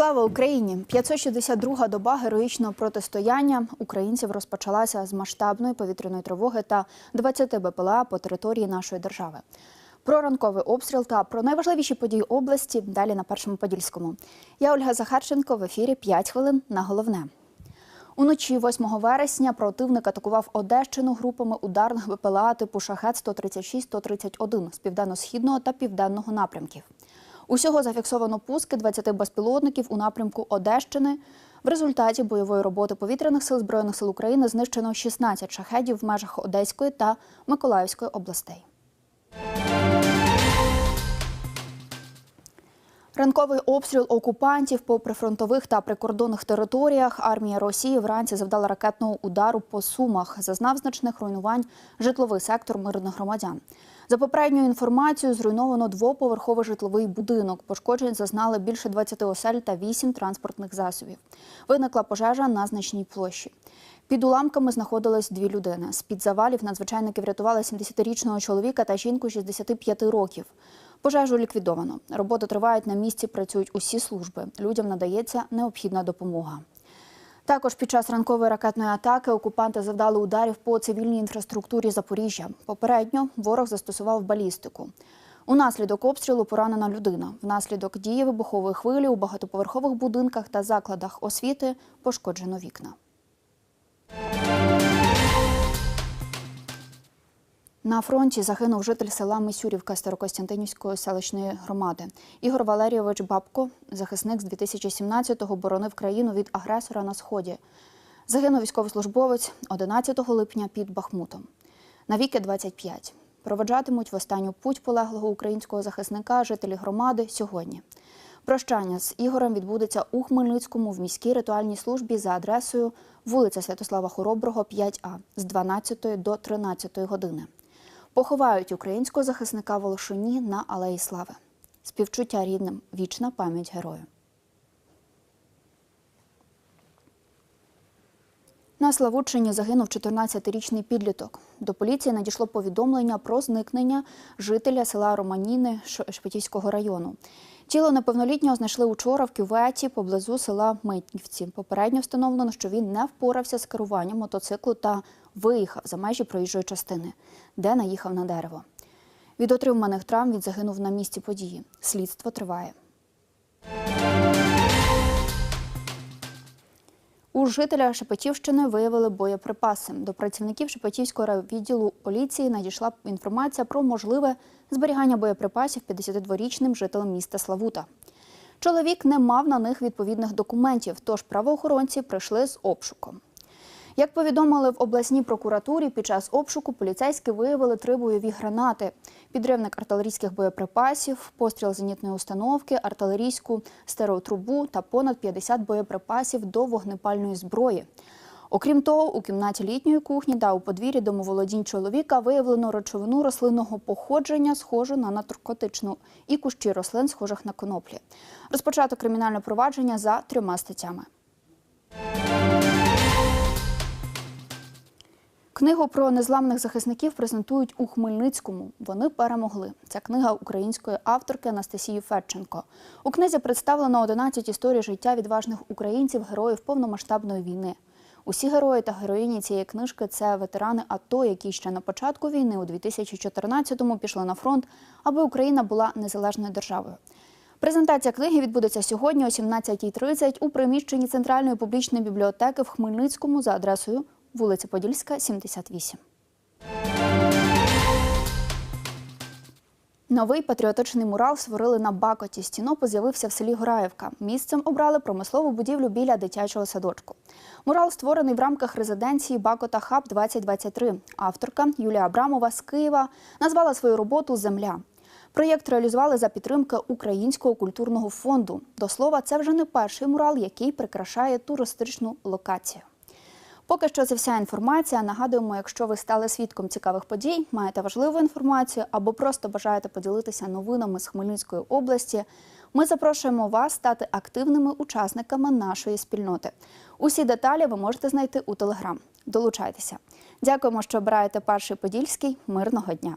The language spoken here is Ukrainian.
Слава Україні! 562-га доба героїчного протистояння українців розпочалася з масштабної повітряної тривоги та 20 БПЛА по території нашої держави. Про ранковий обстріл та про найважливіші події області далі на першому подільському. Я Ольга Захарченко в ефірі 5 хвилин на головне. Уночі 8 вересня противник атакував Одещину групами ударних БПЛА типу шахет 136-131 з південно-східного та південного напрямків. Усього зафіксовано пуски 20 безпілотників у напрямку Одещини. В результаті бойової роботи повітряних сил збройних сил України знищено 16 шахедів в межах Одеської та Миколаївської областей. Ранковий обстріл окупантів по прифронтових та прикордонних територіях армія Росії вранці завдала ракетного удару по Сумах. Зазнав значних руйнувань житловий сектор мирних громадян. За попередньою інформацією, зруйновано двоповерховий житловий будинок. Пошкоджень зазнали більше 20 осель та 8 транспортних засобів. Виникла пожежа на значній площі. Під уламками знаходились дві людини. З під завалів надзвичайники врятували 70-річного чоловіка та жінку 65 років. Пожежу ліквідовано. Роботи тривають на місці. Працюють усі служби. Людям надається необхідна допомога. Також під час ранкової ракетної атаки окупанти завдали ударів по цивільній інфраструктурі Запоріжжя. Попередньо ворог застосував балістику. Унаслідок обстрілу поранена людина. Внаслідок дії вибухової хвилі у багатоповерхових будинках та закладах освіти пошкоджено вікна. На фронті загинув житель села Мисюрівка Старокостянтинівської селищної громади. Ігор Валерійович Бабко, захисник з 2017-го, боронив країну від агресора на сході. Загинув військовослужбовець 11 липня під Бахмутом. Навіки 25. Проведжатимуть в останню путь полеглого українського захисника жителі громади сьогодні. Прощання з Ігорем відбудеться у Хмельницькому в міській ритуальній службі за адресою вулиця Святослава Хороброго, 5А з 12 до 13 години. Поховають українського захисника Волошині на Алеї Слави. Співчуття рідним, вічна пам'ять герою. На Славутчині загинув 14-річний підліток. До поліції надійшло повідомлення про зникнення жителя села Романіни Шепетівського району. Тіло неповнолітнього знайшли учора в кюветі поблизу села Митнівці. Попередньо встановлено, що він не впорався з керуванням мотоциклу та виїхав за межі проїжджої частини, де наїхав на дерево. Від отриманих травм він загинув на місці події. Слідство триває. У жителя Шепетівщини виявили боєприпаси. До працівників Шепетівського відділу поліції надійшла інформація про можливе зберігання боєприпасів 52-річним жителем міста Славута. Чоловік не мав на них відповідних документів, тож правоохоронці прийшли з обшуком. Як повідомили в обласній прокуратурі, під час обшуку поліцейські виявили три бойові гранати: підривник артилерійських боєприпасів, постріл зенітної установки, артилерійську стереотрубу та понад 50 боєприпасів до вогнепальної зброї. Окрім того, у кімнаті літньої кухні та у подвір'ї домоволодінь чоловіка виявлено речовину рослинного походження, схожу на наркотичну, і кущі рослин, схожих на коноплі. Розпочато кримінальне провадження за трьома статтями. Книгу про незламних захисників презентують у Хмельницькому. Вони перемогли. Ця книга української авторки Анастасії Федченко. У книзі представлено 11 історій життя відважних українців, героїв повномасштабної війни. Усі герої та героїні цієї книжки це ветерани АТО, які ще на початку війни у 2014-му пішли на фронт, аби Україна була незалежною державою. Презентація книги відбудеться сьогодні о 17.30 у приміщенні Центральної публічної бібліотеки в Хмельницькому за адресою вулиця Подільська, 78. Новий патріотичний мурал створили на Бакоті. Стінопис з'явився в селі Гораївка. Місцем обрали промислову будівлю біля дитячого садочку. Мурал створений в рамках резиденції Бакота Хаб 2023. Авторка Юлія Абрамова з Києва назвала свою роботу Земля. Проєкт реалізували за підтримки Українського культурного фонду. До слова, це вже не перший мурал, який прикрашає туристичну локацію. Поки що це вся інформація. Нагадуємо, якщо ви стали свідком цікавих подій, маєте важливу інформацію або просто бажаєте поділитися новинами з Хмельницької області. Ми запрошуємо вас стати активними учасниками нашої спільноти. Усі деталі ви можете знайти у телеграм. Долучайтеся. Дякуємо, що обираєте перший подільський. Мирного дня.